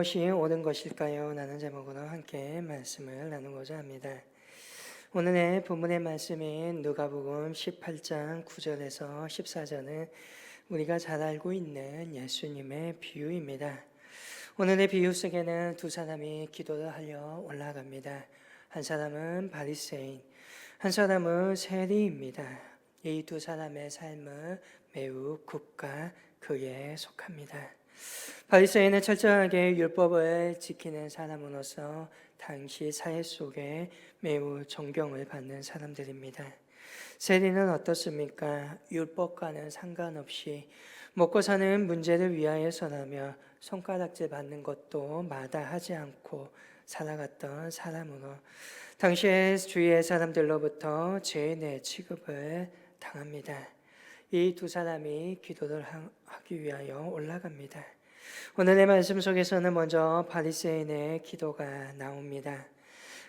무엇이 옳은 것일까요? 라는 제목으로 함께 말씀을 나누고자 합니다. 오늘의 본문의 말씀인 누가복음 18장 9절에서 14절은 우리가 잘 알고 있는 예수님의 비유입니다. 오늘의 비유 속에는 두 사람이 기도를 하려 올라갑니다. 한 사람은 바리새인, 한 사람은 세리입니다. 이 두 사람의 삶은 매우 국가 그에 속합니다. 바리새인은 철저하게 율법을 지키는 사람으로서 당시 사회 속에 매우 존경을 받는 사람들입니다. 세리는 어떻습니까? 율법과는 상관없이 먹고 사는 문제를 위하여서라며 손가락질 받는 것도 마다하지 않고 살아갔던 사람으로 당시의 주위의 사람들로부터 죄인의 취급을 당합니다. 이 두 사람이 기도를 하기 위하여 올라갑니다. 오늘의 말씀 속에서는 먼저 바리새인의 기도가 나옵니다.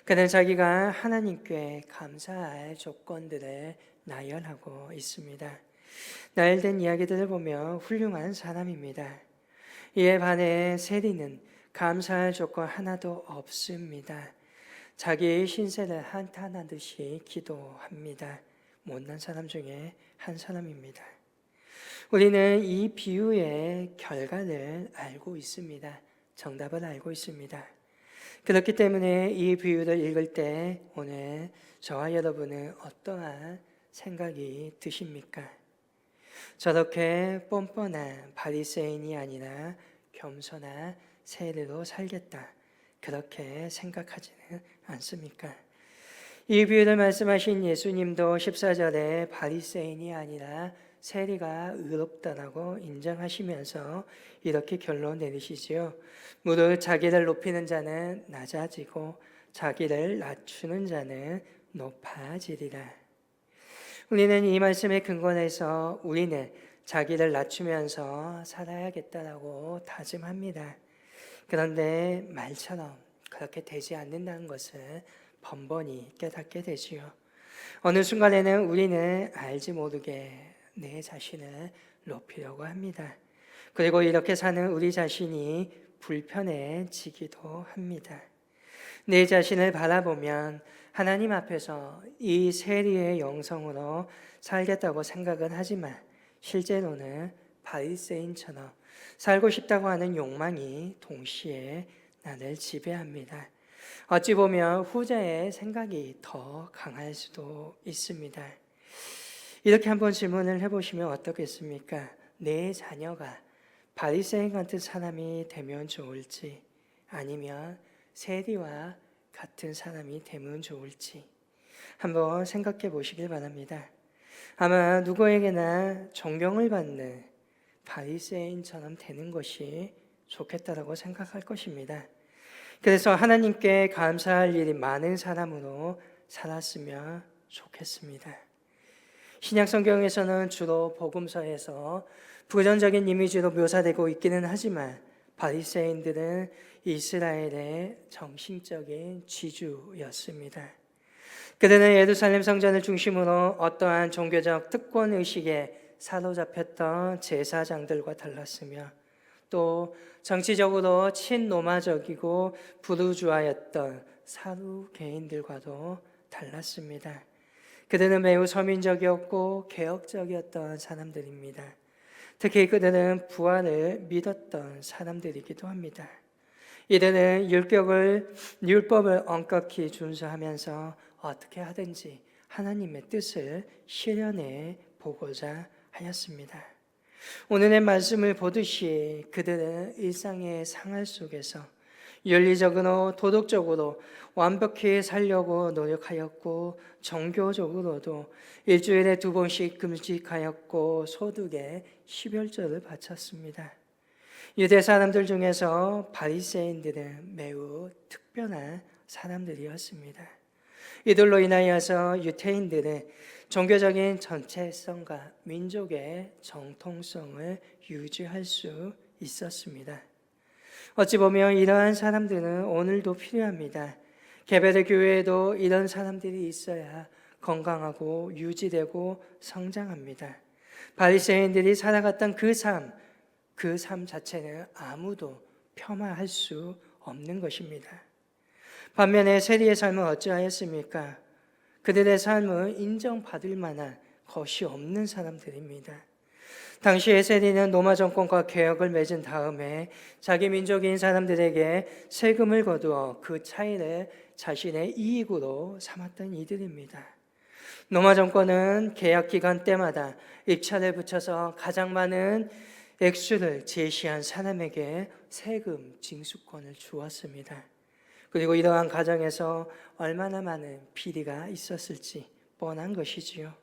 그는 자기가 하나님께 감사할 조건들을 나열하고 있습니다. 나열된 이야기들을 보며 훌륭한 사람입니다. 이에 반해 세리는 감사할 조건 하나도 없습니다. 자기의 신세를 한탄하듯이 기도합니다. 못난 사람 중에 한 사람입니다. 우리는 이 비유의 결과를 알고 있습니다. 정답을 알고 있습니다. 그렇기 때문에 이 비유를 읽을 때 오늘 저와 여러분은 어떠한 생각이 드십니까? 저렇게 뻔뻔한 바리새인이 아니라 겸손한 세례로 살겠다. 그렇게 생각하지는 않습니까? 이 비유를 말씀하신 예수님도 14절에 바리새인이 아니라 세리가 의롭다라고 인정하시면서 이렇게 결론 내리시지요. 무릇 자기를 높이는 자는 낮아지고 자기를 낮추는 자는 높아지리라. 우리는 이 말씀의 근거에서 우리는 자기를 낮추면서 살아야겠다라고 다짐합니다. 그런데 말처럼 그렇게 되지 않는다는 것을 번번이 깨닫게 되지요. 어느 순간에는 우리는 알지 모르게 내 자신을 높이려고 합니다. 그리고 이렇게 사는 우리 자신이 불편해지기도 합니다. 내 자신을 바라보면 하나님 앞에서 이 세리의 영성으로 살겠다고 생각은 하지만 실제로는 바리새인처럼 살고 싶다고 하는 욕망이 동시에 나를 지배합니다. 어찌 보면 후자의 생각이 더 강할 수도 있습니다. 이렇게 한번 질문을 해보시면 어떻겠습니까? 내 자녀가 바리새인 같은 사람이 되면 좋을지 아니면 세리와 같은 사람이 되면 좋을지 한번 생각해 보시길 바랍니다. 아마 누구에게나 존경을 받는 바리새인처럼 되는 것이 좋겠다라고 생각할 것입니다. 그래서 하나님께 감사할 일이 많은 사람으로 살았으면 좋겠습니다. 신약 성경에서는 주로 복음서에서 부정적인 이미지로 묘사되고 있기는 하지만 바리새인들은 이스라엘의 정신적인 지주였습니다. 그들은 예루살렘 성전을 중심으로 어떠한 종교적 특권 의식에 사로잡혔던 제사장들과 달랐으며 또 정치적으로 친로마적이고 부르주아였던 사루 개인들과도 달랐습니다. 그들은 매우 서민적이었고 개혁적이었던 사람들입니다. 특히 그들은 부활을 믿었던 사람들이기도 합니다. 이들은 율법을 율법을 엄격히 준수하면서 어떻게 하든지 하나님의 뜻을 실현해 보고자 하였습니다. 오늘의 말씀을 보듯이 그들은 일상의 상할 속에서 윤리적으로 도덕적으로 완벽히 살려고 노력하였고 종교적으로도 일주일에 두 번씩 금식하였고 소득에 12월절을 바쳤습니다. 유대 사람들 중에서 바리새인들은 매우 특별한 사람들이었습니다. 이들로 인하여서 유태인들은 종교적인 전체성과 민족의 정통성을 유지할 수 있었습니다. 어찌 보면 이러한 사람들은 오늘도 필요합니다. 개베르 교회에도 이런 사람들이 있어야 건강하고 유지되고 성장합니다. 바리새인들이 살아갔던 그 삶, 그 삶 자체는 아무도 폄하할 수 없는 것입니다. 반면에 세리의 삶은 어찌하였습니까? 그들의 삶은 인정받을 만한 것이 없는 사람들입니다. 당시의 세리는 로마 정권과 개혁을 맺은 다음에 자기 민족인 사람들에게 세금을 거두어 그 차이를 자신의 이익으로 삼았던 이들입니다. 로마 정권은 계약 기간 때마다 입찰을 붙여서 가장 많은 액수를 제시한 사람에게 세금 징수권을 주었습니다. 그리고 이러한 과정에서 얼마나 많은 비리가 있었을지 뻔한 것이지요.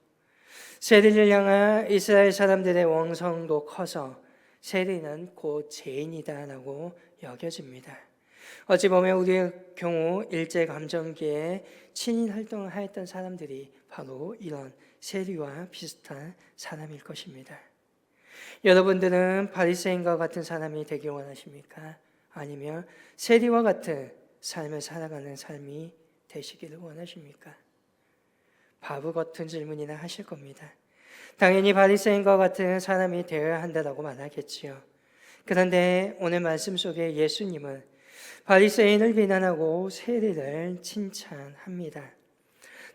세리를 향한 이스라엘 사람들의 원성도 커서 세리는 곧 죄인이다라고 여겨집니다. 어찌 보면 우리의 경우 일제 감정기에 친인 활동을 하였던 사람들이 바로 이런 세리와 비슷한 사람일 것입니다. 여러분들은 바리새인과 같은 사람이 되기 원하십니까? 아니면 세리와 같은 삶을 살아가는 삶이 되시기를 원하십니까? 바보 같은 질문이나 하실 겁니다. 당연히 바리새인과 같은 사람이 되어야 한다고 말하겠지요. 그런데 오늘 말씀 속에 예수님은 바리새인을 비난하고 세리를 칭찬합니다.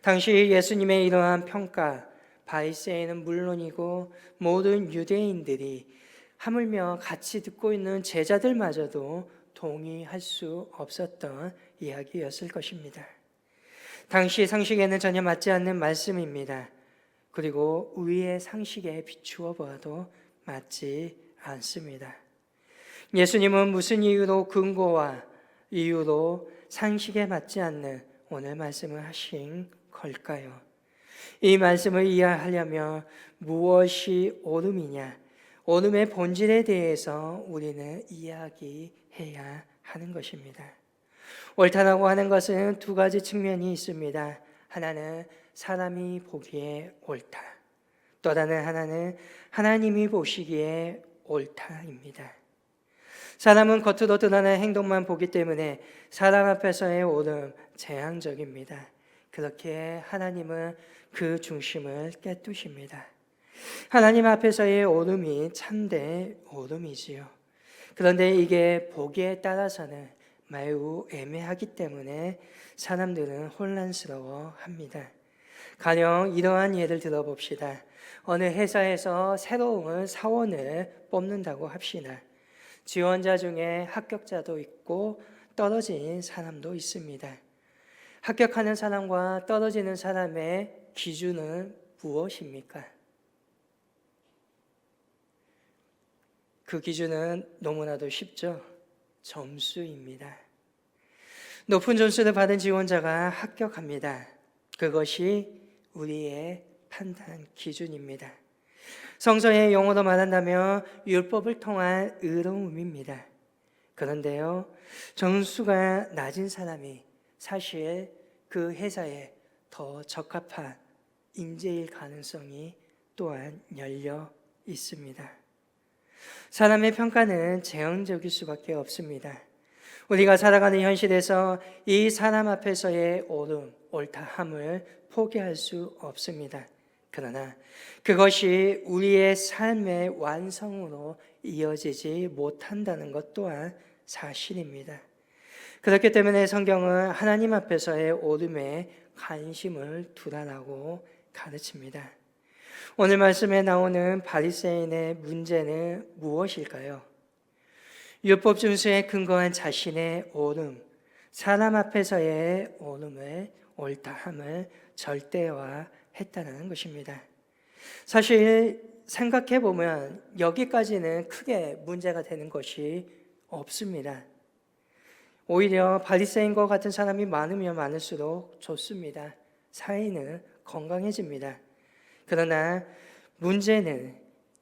당시 예수님의 이러한 평가, 바리새인은 물론이고 모든 유대인들이 하물며 같이 듣고 있는 제자들마저도 동의할 수 없었던 이야기였을 것입니다. 당시 상식에는 전혀 맞지 않는 말씀입니다. 그리고 우리의 상식에 비추어 보아도 맞지 않습니다. 예수님은 무슨 이유로 근거와 이유로 상식에 맞지 않는 오늘 말씀을 하신 걸까요? 이 말씀을 이해하려면 무엇이 오름이냐, 오름의 본질에 대해서 우리는 이야기해야 하는 것입니다. 옳다라고 하는 것은 두 가지 측면이 있습니다. 하나는 사람이 보기에 옳다. 또 다른 하나는 하나님이 보시기에 옳다입니다. 사람은 겉으로 드러나는 행동만 보기 때문에 사람 앞에서의 옳음 재앙적입니다. 그렇게 하나님은 그 중심을 깨뜨십니다. 하나님 앞에서의 옳음이 참된 옳음이지요. 그런데 이게 보기에 따라서는 매우 애매하기 때문에 사람들은 혼란스러워 합니다. 가령 이러한 예를 들어봅시다. 어느 회사에서 새로운 사원을 뽑는다고 합시다. 지원자 중에 합격자도 있고 떨어진 사람도 있습니다. 합격하는 사람과 떨어지는 사람의 기준은 무엇입니까? 그 기준은 너무나도 쉽죠. 점수입니다. 높은 점수를 받은 지원자가 합격합니다. 그것이 우리의 판단 기준입니다. 성서의 용어로 말한다면 율법을 통한 의로움입니다. 그런데요, 점수가 낮은 사람이 사실 그 회사에 더 적합한 인재일 가능성이 또한 열려 있습니다. 사람의 평가는 재앙적일 수밖에 없습니다. 우리가 살아가는 현실에서 이 사람 앞에서의 옳음, 옳다함을 포기할 수 없습니다. 그러나 그것이 우리의 삶의 완성으로 이어지지 못한다는 것 또한 사실입니다. 그렇기 때문에 성경은 하나님 앞에서의 옳음에 관심을 두라라고 가르칩니다. 오늘 말씀에 나오는 바리새인의 문제는 무엇일까요? 율법 준수에 근거한 자신의 옳음, 사람 앞에서의 옳음을 옳다함을 절대화했다는 것입니다. 사실 생각해 보면 여기까지는 크게 문제가 되는 것이 없습니다. 오히려 바리새인과 같은 사람이 많으면 많을수록 좋습니다. 사회는 건강해집니다. 그러나 문제는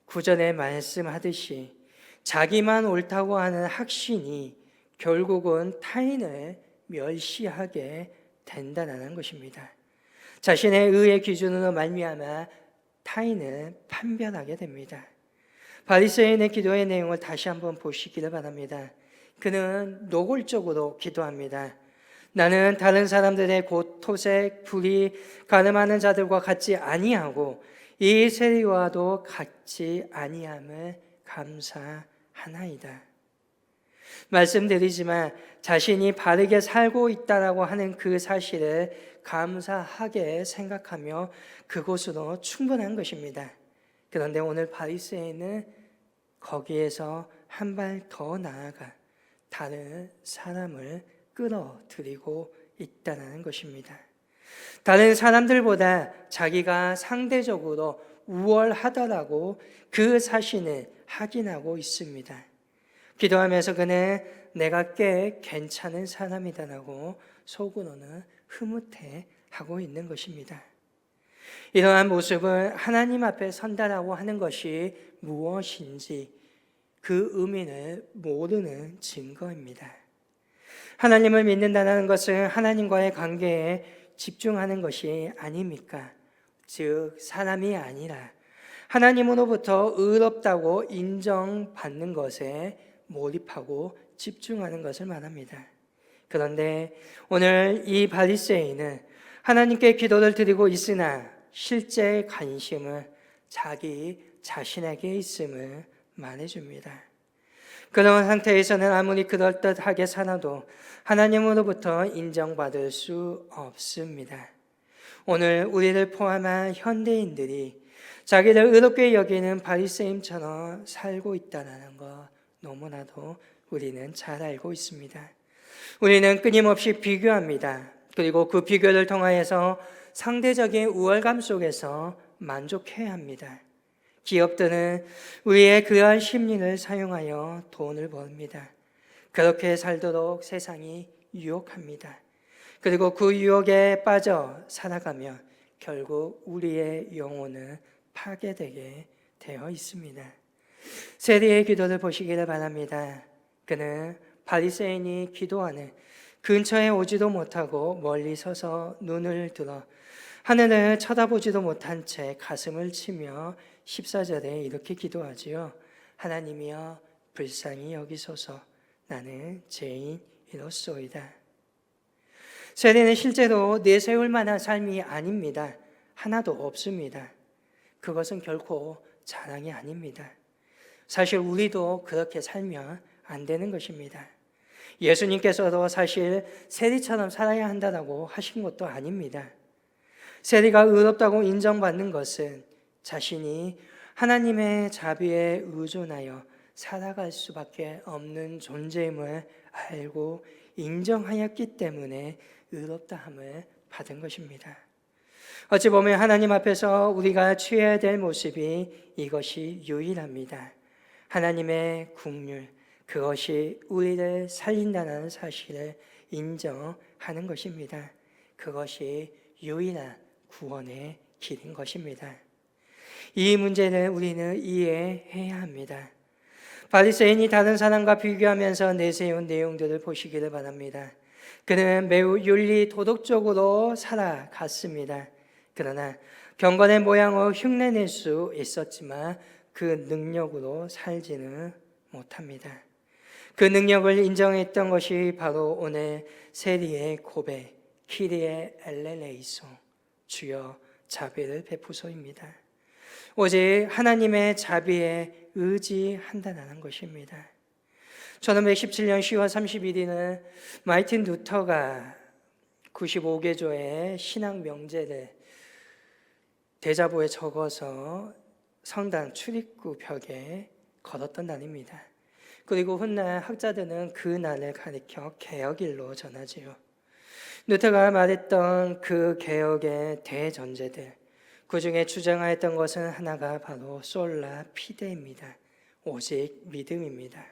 구전에 말씀하듯이 자기만 옳다고 하는 확신이 결국은 타인을 멸시하게 된다는 것입니다. 자신의 의의 기준으로 말미암아 타인을 판별하게 됩니다. 바리새인의 기도의 내용을 다시 한번 보시기를 바랍니다. 그는 노골적으로 기도합니다. 나는 다른 사람들의 곧 토색, 불이 가늠하는 자들과 같지 아니하고 이 세리와도 같지 아니함을 감사하나이다. 말씀드리지만 자신이 바르게 살고 있다라고 하는 그 사실을 감사하게 생각하며 그곳으로 충분한 것입니다. 그런데 오늘 바리새인은 거기에서 한 발 더 나아가 다른 사람을 끌어들이고 있다는 것입니다. 다른 사람들보다 자기가 상대적으로 우월하다라고 그 사실을 확인하고 있습니다. 기도하면서 그는 내가 꽤 괜찮은 사람이다라고 속으로는 흐뭇해 하고 있는 것입니다. 이러한 모습은 하나님 앞에 선다라고 하는 것이 무엇인지 그 의미를 모르는 증거입니다. 하나님을 믿는다는 것은 하나님과의 관계에 집중하는 것이 아닙니까? 즉, 사람이 아니라 하나님으로부터 의롭다고 인정받는 것에 몰입하고 집중하는 것을 말합니다. 그런데 오늘 이 바리새인은 하나님께 기도를 드리고 있으나 실제 관심은 자기 자신에게 있음을 말해줍니다. 그런 상태에서는 아무리 그럴듯하게 살아도 하나님으로부터 인정받을 수 없습니다. 오늘 우리를 포함한 현대인들이 자기를 의롭게 여기는 바리새인처럼 살고 있다는 것 너무나도 우리는 잘 알고 있습니다. 우리는 끊임없이 비교합니다. 그리고 그 비교를 통하여서 상대적인 우월감 속에서 만족해야 합니다. 기업들은 우리의 그러한 심리를 사용하여 돈을 벌입니다. 그렇게 살도록 세상이 유혹합니다. 그리고 그 유혹에 빠져 살아가면 결국 우리의 영혼은 파괴되게 되어 있습니다. 세리의 기도를 보시기를 바랍니다. 그는 바리새인이 기도하는 근처에 오지도 못하고 멀리 서서 눈을 들어 하늘을 쳐다보지도 못한 채 가슴을 치며 14절에 이렇게 기도하지요. 하나님이여 불쌍히 여기소서 나는 죄인이로소이다. 세례는 실제로 내세울 만한 삶이 아닙니다. 하나도 없습니다. 그것은 결코 자랑이 아닙니다. 사실 우리도 그렇게 살면 안 되는 것입니다. 예수님께서도 사실 세리처럼 살아야 한다고 하신 것도 아닙니다. 세리가 의롭다고 인정받는 것은 자신이 하나님의 자비에 의존하여 살아갈 수밖에 없는 존재임을 알고 인정하였기 때문에 의롭다함을 받은 것입니다. 어찌 보면 하나님 앞에서 우리가 취해야 될 모습이 이것이 유일합니다. 하나님의 국률, 그것이 우리를 살린다는 사실을 인정하는 것입니다. 그것이 유일한 구원의 길인 것입니다. 이 문제는 우리는 이해해야 합니다. 바리새인이 다른 사람과 비교하면서 내세운 내용들을 보시기를 바랍니다. 그는 매우 윤리 도덕적으로 살아갔습니다. 그러나 경건의 모양을 흉내낼 수 있었지만 그 능력으로 살지는 못합니다. 그 능력을 인정했던 것이 바로 오늘 세리의 고백, 키리의 엘레레이소, 주여 자비를 베푸소입니다. 오직 하나님의 자비에 의지한다는 것입니다. 1517년 10월 31일은 마이틴 루터가 95개조의 신앙 명제를 대자보에 적어서 성당 출입구 벽에 걸었던 날입니다. 그리고 훗날 학자들은 그 날을 가리켜 개혁일로 전하지요. 루터가 말했던 그 개혁의 대전제들, 그 중에 주장하였던 것은 하나가 바로 솔라 피데입니다. 오직 믿음입니다.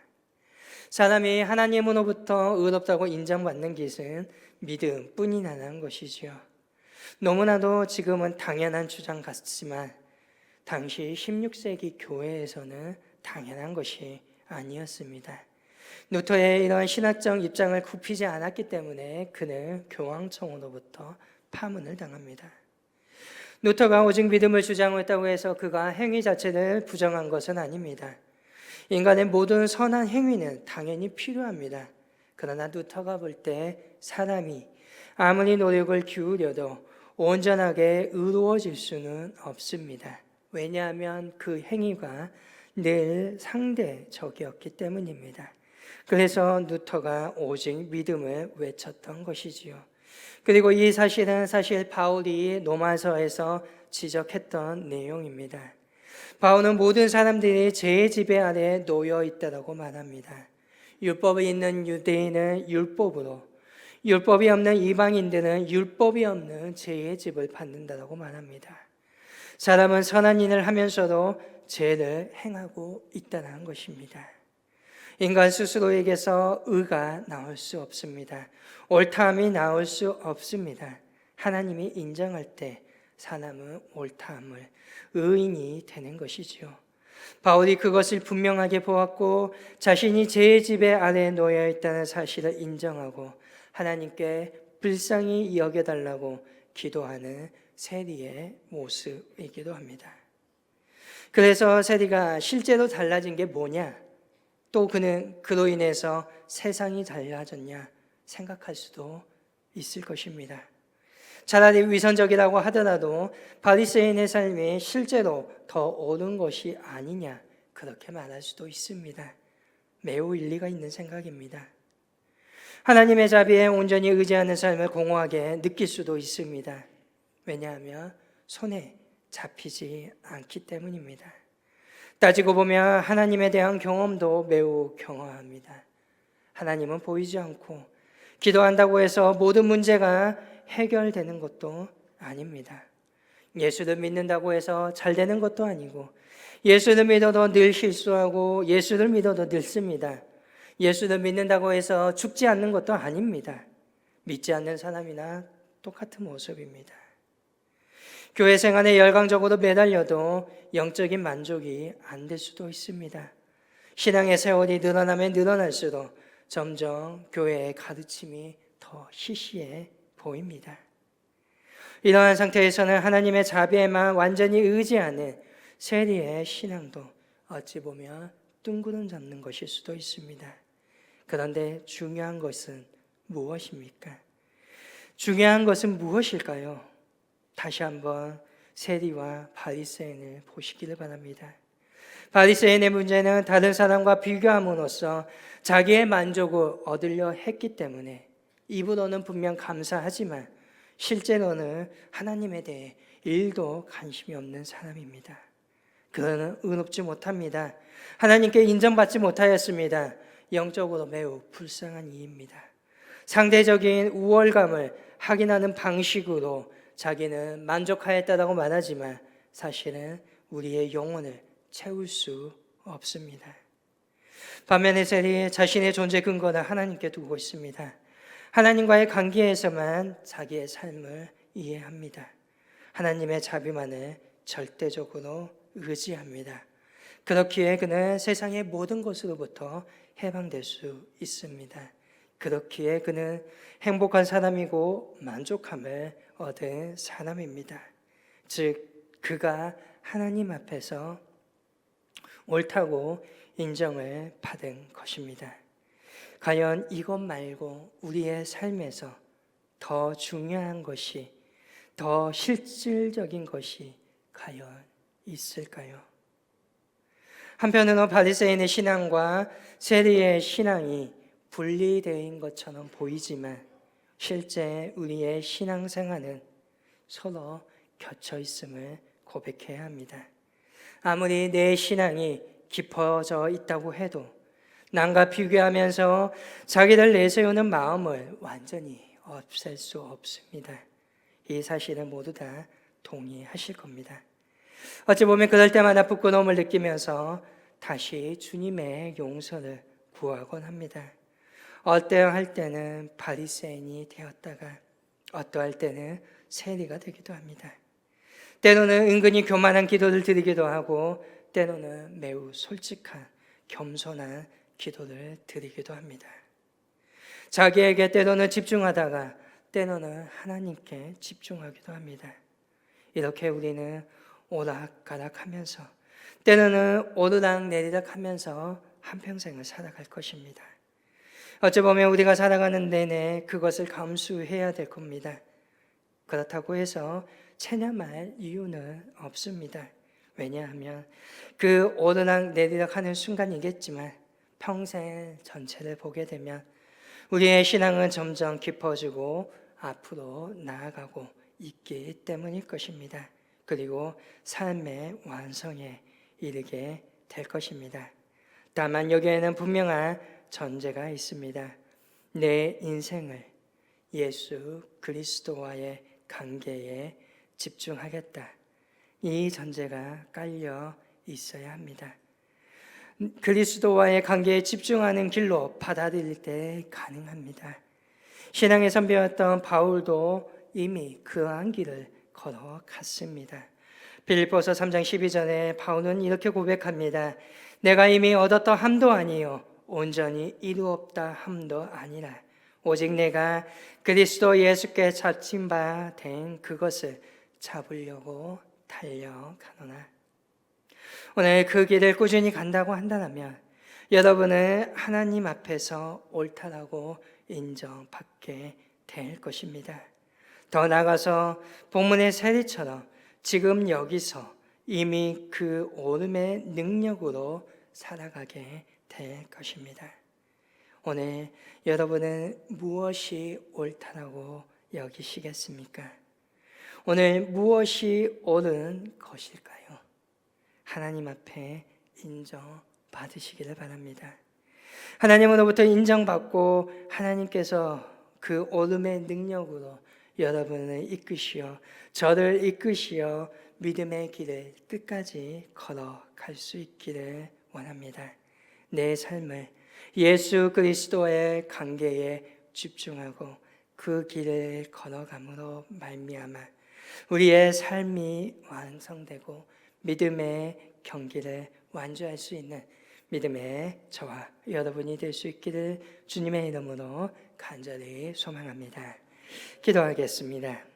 사람이 하나님으로부터 의롭다고 인정받는 것은 믿음뿐이라는 것이지요. 너무나도 지금은 당연한 주장 같지만 당시 16세기 교회에서는 당연한 것이 아니었습니다. 루터의 이런 신학적 입장을 굽히지 않았기 때문에 그는 교황청으로부터 파문을 당합니다. 루터가 오직 믿음을 주장했다고 해서 그가 행위 자체를 부정한 것은 아닙니다. 인간의 모든 선한 행위는 당연히 필요합니다. 그러나 루터가 볼 때 사람이 아무리 노력을 기울여도 온전하게 의로워질 수는 없습니다. 왜냐하면 그 행위가 늘 상대적이었기 때문입니다. 그래서 누터가 오직 믿음을 외쳤던 것이지요. 그리고 이 사실은 사실 바울이 로마서에서 지적했던 내용입니다. 바울은 모든 사람들이 제 지배 아래 놓여 있다라고 말합니다. 율법이 있는 유대인은 율법으로, 율법이 없는 이방인들은 율법이 없는 죄의 집을 받는다라고 말합니다. 사람은 선한 일을 하면서도 죄를 행하고 있다는 것입니다. 인간 스스로에게서 의가 나올 수 없습니다. 옳다함이 나올 수 없습니다. 하나님이 인정할 때 사람은 옳다함을 의인이 되는 것이지요. 바울이 그것을 분명하게 보았고 자신이 제 집에 아래 놓여 있다는 사실을 인정하고 하나님께 불쌍히 여겨달라고 기도하는 세리의 모습이기도 합니다. 그래서 세리가 실제로 달라진 게 뭐냐? 또 그는 그로 인해서 세상이 달라졌냐 생각할 수도 있을 것입니다. 차라리 위선적이라고 하더라도 바리새인의 삶이 실제로 더 옳은 것이 아니냐 그렇게 말할 수도 있습니다. 매우 일리가 있는 생각입니다. 하나님의 자비에 온전히 의지하는 삶을 공허하게 느낄 수도 있습니다. 왜냐하면 손에 잡히지 않기 때문입니다. 따지고 보면 하나님에 대한 경험도 매우 경허합니다. 하나님은 보이지 않고 기도한다고 해서 모든 문제가 해결되는 것도 아닙니다. 예수를 믿는다고 해서 잘 되는 것도 아니고 예수를 믿어도 늘 실수하고 예수를 믿어도 늙습니다. 예수를 믿는다고 해서 죽지 않는 것도 아닙니다. 믿지 않는 사람이나 똑같은 모습입니다. 교회 생활에 열광적으로 매달려도 영적인 만족이 안 될 수도 있습니다. 신앙의 세월이 늘어나면 늘어날수록 점점 교회의 가르침이 더 시시해 보입니다. 이러한 상태에서는 하나님의 자비에만 완전히 의지하는 세리의 신앙도 어찌 보면 둥그름 잡는 것일 수도 있습니다. 그런데 중요한 것은 무엇입니까? 중요한 것은 무엇일까요? 다시 한번 세리와 바리새인을 보시기를 바랍니다. 바리새인의 문제는 다른 사람과 비교함으로써 자기의 만족을 얻으려 했기 때문에 입으로는 분명 감사하지만 실제로는 하나님에 대해 일도 관심이 없는 사람입니다. 그는 의롭지 못합니다. 하나님께 인정받지 못하였습니다. 영적으로 매우 불쌍한 이입니다. 상대적인 우월감을 확인하는 방식으로 자기는 만족하였다고 말하지만 사실은 우리의 영혼을 채울 수 없습니다. 반면에 셀이 자신의 존재 근거는 하나님께 두고 있습니다. 하나님과의 관계에서만 자기의 삶을 이해합니다. 하나님의 자비만을 절대적으로 의지합니다. 그렇기에 그는 세상의 모든 것으로부터 해방될 수 있습니다. 그렇기에 그는 행복한 사람이고 만족함을 얻은 사람입니다. 즉, 그가 하나님 앞에서 옳다고 인정을 받은 것입니다. 과연 이것 말고 우리의 삶에서 더 중요한 것이, 더 실질적인 것이 과연 있을까요? 한편으로 바리새인의 신앙과 세리의 신앙이 분리된 것처럼 보이지만 실제 우리의 신앙생활은 서로 겹쳐 있음을 고백해야 합니다. 아무리 내 신앙이 깊어져 있다고 해도 남과 비교하면서 자기를 내세우는 마음을 완전히 없앨 수 없습니다. 이 사실은 모두 다 동의하실 겁니다. 어찌 보면 그럴 때마다 부끄러움을 느끼면서 다시 주님의 용서를 구하곤 합니다. 어때할 때는 바리새인이 되었다가 어떠할 때는 세리가 되기도 합니다. 때로는 은근히 교만한 기도를 드리기도 하고 때로는 매우 솔직한 겸손한 기도를 드리기도 합니다. 자기에게 때로는 집중하다가 때로는 하나님께 집중하기도 합니다. 이렇게 우리는 오락가락 하면서 때로는 오르락 내리락 하면서 한평생을 살아갈 것입니다. 어찌 보면 우리가 살아가는 내내 그것을 감수해야 될 겁니다. 그렇다고 해서 체념할 이유는 없습니다. 왜냐하면 그 오르락 내리락 하는 순간이겠지만 평생 전체를 보게 되면 우리의 신앙은 점점 깊어지고 앞으로 나아가고 있기 때문일 것입니다. 그리고 삶의 완성에 이르게 될 것입니다. 다만 여기에는 분명한 전제가 있습니다. 내 인생을 예수 그리스도와의 관계에 집중하겠다. 이 전제가 깔려 있어야 합니다. 그리스도와의 관계에 집중하는 길로 받아들일 때 가능합니다. 신앙의 선배였던 바울도 이미 그러한 길을 걸어갔습니다. 빌립보서 3장 12절에 바울은 이렇게 고백합니다. 내가 이미 얻었다 함도 아니요 온전히 이루었다 함도 아니라 오직 내가 그리스도 예수께 잡힌 바 된 그것을 잡으려고 달려가노라. 오늘 그 길을 꾸준히 간다고 한다면 여러분은 하나님 앞에서 옳다라고 인정받게 될 것입니다. 더 나아가서 본문의 세리처럼 지금 여기서 이미 그 오름의 능력으로 살아가게 될 것입니다. 오늘 여러분은 무엇이 옳다라고 여기시겠습니까? 오늘 무엇이 옳은 것일까요? 하나님 앞에 인정받으시기를 바랍니다. 하나님으로부터 인정받고 하나님께서 그 오름의 능력으로 여러분을 이끄시어 저를 이끄시어 믿음의 길을 끝까지 걸어갈 수 있기를 원합니다. 내 삶을 예수 그리스도의 관계에 집중하고 그 길을 걸어감으로 말미암아 우리의 삶이 완성되고 믿음의 경기를 완주할 수 있는 믿음의 저와 여러분이 될 수 있기를 주님의 이름으로 간절히 소망합니다. 기도하겠습니다.